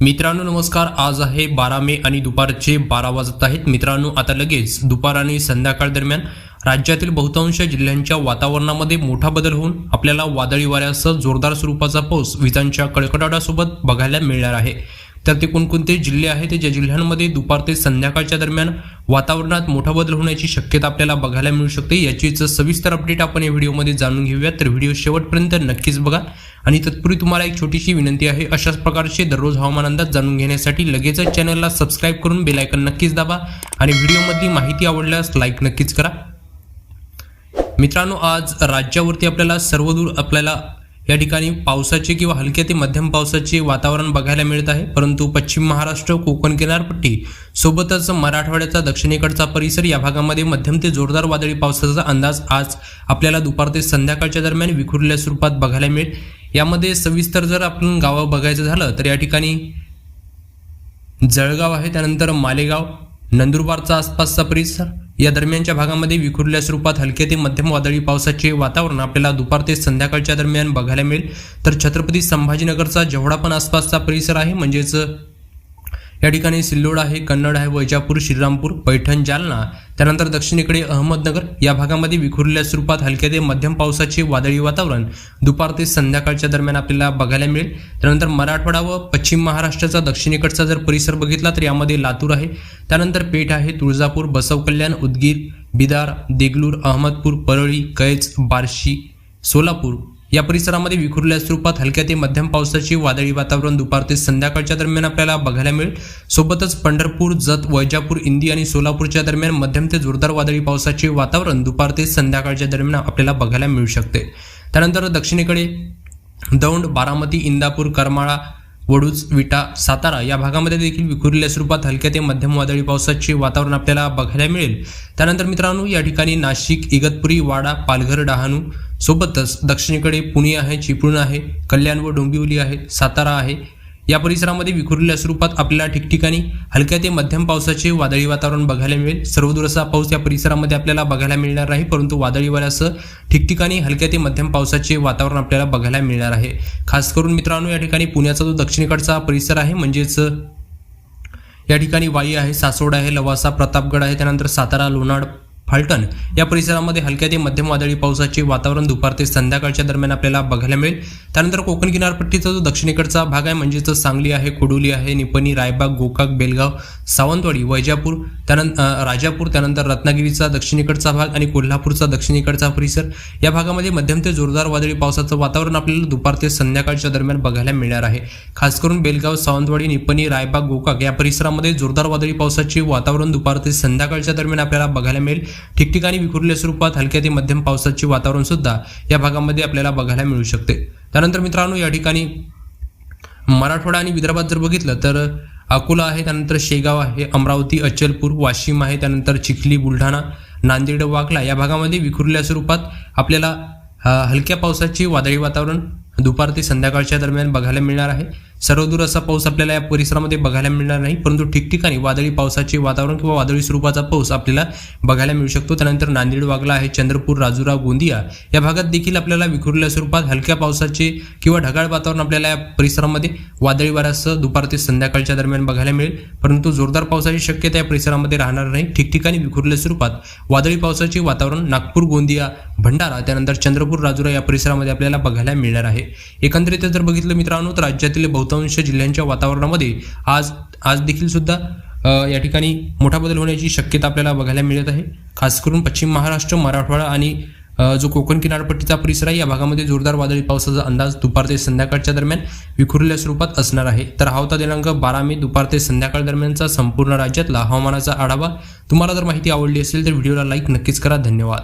मित्रांनो नमस्कार. आज आहे बारा मे आणि दुपारचे बारा वाजत आहेत. मित्रांनो आता लगेच दुपार आणि संध्याकाळ दरम्यान राज्यातील बहुतांश जिल्ह्यांच्या वातावरणामध्ये मोठा बदल होऊन आपल्याला वादळी वाऱ्यासह जोरदार स्वरूपाचा पाऊस विजांच्या कडकडाटासोबत बघायला मिळणार आहे. तर ते कोणकोणते जिल्हे आहेत ज्या जिल्ह्यांमध्ये दुपार ते संध्याकाळच्या दरम्यान वातावरणात मोठा बदल होण्याची शक्यता आपल्याला बघायला मिळू शकते याचीच सविस्तर अपडेट आपण या व्हिडिओमध्ये जाणून घेऊया तर व्हिडिओ शेवटपर्यंत नक्कीच बघा. आणि तत्पूर्वी तुम्हाला एक छोटीशी विनंती आहे अशाच प्रकारचे दररोज हवामान अंदाज जाणून घेण्यासाठी लगेचच चॅनलला सबस्क्राईब करून बेलायकन नक्कीच दाबा. आणि व्हिडिओमधली माहिती आवडल्यास लाईक नक्कीच करा. मित्रांनो आज राज्यावरती आपल्याला सर्वदूर आपल्याला या ठिकाणी पावसाचे किंवा हलक्या ते मध्यम पावसाचे वातावरण बघायला मिळत आहे. परंतु पश्चिम महाराष्ट्र कोकण किनारपट्टी सोबतच मराठवाड्याचा दक्षिणेकडचा परिसर या भागामध्ये मध्यम ते जोरदार वादळी पावसाचा अंदाज आज आपल्याला दुपार ते संध्याकाळच्या दरम्यान विखुरलेल्या स्वरूपात बघायला मिळेल. यामध्ये सविस्तर जर आपण गावं बघायचं झालं तर या ठिकाणी जळगाव आहे त्यानंतर मालेगाव नंदुरबारचा आसपासचा परिसर या दरम्यानच्या भागामध्ये विखुरल्या स्वरूपात हलके ते मध्यम वादळी पावसाचे वातावरण आपल्याला दुपार ते संध्याकाळच्या दरम्यान बघायला मिळेल. तर छत्रपती संभाजीनगरचा जेवढा पण आसपासचा परिसर आहे म्हणजेच या ठिकाणी सिल्लोड आहे कन्नड आहे वैजापूर श्रीरामपूर पैठण जालना त्यानंतर दक्षिणेकडे अहमदनगर या भागामध्ये विखुरलेल्या स्वरूपात हलक्या ते मध्यम पावसाचे वादळी वातावरण. दुपार ते संध्याकाळच्या दरम्यान आपल्याला बघायला मिळेल. त्यानंतर मराठवाडा व पश्चिम महाराष्ट्राचा दक्षिणेकडचा जर परिसर बघितला तर यामध्ये लातूर आहे. त्यानंतर पेठ आहे तुळजापूर बसव कल्याण उदगीर बिदार देगलूर अहमदपूर परळी कैच बार्शी सोलापूर या परिसरामध्ये विखुरल्या स्वरूपात हलक्या ते मध्यम पावसाचे वादळी वातावरण. दुपार ते संध्याकाळच्या दरम्यान आपल्याला बघायला मिळेल. सोबतच पंढरपूर जत वैजापूर इंदी आणि सोलापूरच्या दरम्यान मध्यम ते जोरदार वादळी पावसाचे वातावरण दुपार ते संध्याकाळच्या दरम्यान आपल्याला बघायला मिळू शकते. त्यानंतर दक्षिणेकडे दौंड बारामती इंदापूर करमाळा वडूज विटा सातारा या भागामध्ये देखील विखुरलेल्या स्वरूपात हलक्या ते मध्यम वादळी पावसाचे वातावरण आपल्याला बघायला मिळेल. त्यानंतर मित्रांनो या ठिकाणी नाशिक इगतपुरी वाडा पालघर डहाणू सोबतच दक्षिणेकडे पुणे आहे चिपळूण आहे कल्याण व डोंबिवली आहे सातारा आहे. या परिसरामध्ये विखुरलेल्या स्वरूपात आपल्याला ठिकठिकाणी हलक्या ते मध्यम पावसाचे वादळी वातावरण बघायला मिळेल. सर्वदूर असा पाऊस या परिसरामध्ये आपल्याला बघायला मिळणार नाही परंतु वादळी वाऱ्यासह ठिकठिकाणी हलक्या ते मध्यम पावसाचे वातावरण आपल्याला बघायला मिळणार आहे. खास करून मित्रांनो या ठिकाणी पुण्याचा जो दक्षिणेकडचा परिसर आहे म्हणजेच या ठिकाणी वाई आहे सासवड आहे लवासा प्रतापगड आहे त्यानंतर सातारा लोणाड फलटण या परिसरामध्ये हलक्या ते मध्यम वादळी पावसाचे वातावरण दुपार ते संध्याकाळच्या दरम्यान आपल्याला बघायला मिळेल. त्यानंतर कोकण किनारपट्टीचा जो दक्षिणेकडचा भाग आहे म्हणजेच सांगली आहे कोडोली आहे निपणी रायबाग गोकाक बेलगाव सावंतवाडी वैजापूर त्यानंतर राजापूर त्यानंतर रत्नागिरीचा दक्षिणेकडचा भाग आणि कोल्हापूरचा दक्षिणेकडचा परिसर. या भागामध्ये मध्यम ते जोरदार वादळी पावसाचं वातावरण आपल्याला दुपार ते संध्याकाळच्या दरम्यान बघायला मिळणार आहे. खास करून बेलगाव सावंतवाडी निपणी रायबाग गोकाक या परिसरामध्ये जोरदार वादळी पावसाचे वातावरण दुपार ते संध्याकाळच्या दरम्यान आपल्याला बघायला मिळेल. ठिकठिकाणी विखुरल्या स्वरूपात हलक्या ते मध्यम पावसाचे वातावरण सुद्धा या भागामध्ये आपल्याला बघायला मिळू शकते. त्यानंतर मित्रांनो या ठिकाणी मराठवाडा आणि विदर्भात जर बघितलं तर अकोला आहे त्यानंतर शेगाव आहे अमरावती अचलपूर वाशिम आहे त्यानंतर चिखली बुलढाणा नांदेड वाकला या भागामध्ये विखुरल्या स्वरूपात आपल्याला हलक्या पावसाचे वादळी वातावरण दुपार ते संध्याकाळच्या दरम्यान बघायला मिळणार आहे. सर्वदूर असा पाऊस आपल्याला या परिसरामध्ये बघायला मिळणार नाही परंतु ठिकठिकाणी वादळी पावसाचे वातावरण किंवा वादळी स्वरूपाचा पाऊस आपल्याला बघायला मिळू शकतो. त्यानंतर नांदेड वागला आहे चंद्रपूर राजुरा गोंदिया. या भागात देखील आपल्याला विखुरल्या स्वरूपात हलक्या पावसाचे किंवा ढगाळ वातावरण आपल्याला या परिसरामध्ये वादळी वाऱ्यासह दुपार ते संध्याकाळच्या दरम्यान बघायला मिळेल. परंतु जोरदार पावसाची शक्यता या परिसरामध्ये राहणार नाही. ठिकठिकाणी विखुरल्या स्वरूपात वादळी पावसाचे वातावरण नागपूर गोंदिया भंडारा त्यानंतर चंद्रपूर राजुरा या परिसरामध्ये आपल्याला बघायला मिळणार आहे. एकंदरीत जर बघितलं मित्रांनो तर राज्यातील बहुतांश जिल्ह्यांच्या वातावरणामध्ये आज आज देखील सुद्धा या ठिकाणी मोठा बदल होण्याची शक्यता आपल्याला बघायला मिळत आहे. खास करून पश्चिम महाराष्ट्र मराठवाडा आणि जो कोकण किनारपट्टीचा परिसर आहे या भागामध्ये जोरदार वादळी पावसाचा अंदाज दुपार ते संध्याकाळच्या दरम्यान विखुरलेल्या स्वरूपात असणार आहे. तर हा होता दिनांक बारा मे दुपार ते संध्याकाळ दरम्यानचा संपूर्ण राज्यातला हवामानाचा आढावा. तुम्हाला जर माहिती आवडली असेल तर व्हिडिओला लाईक नक्कीच करा. धन्यवाद.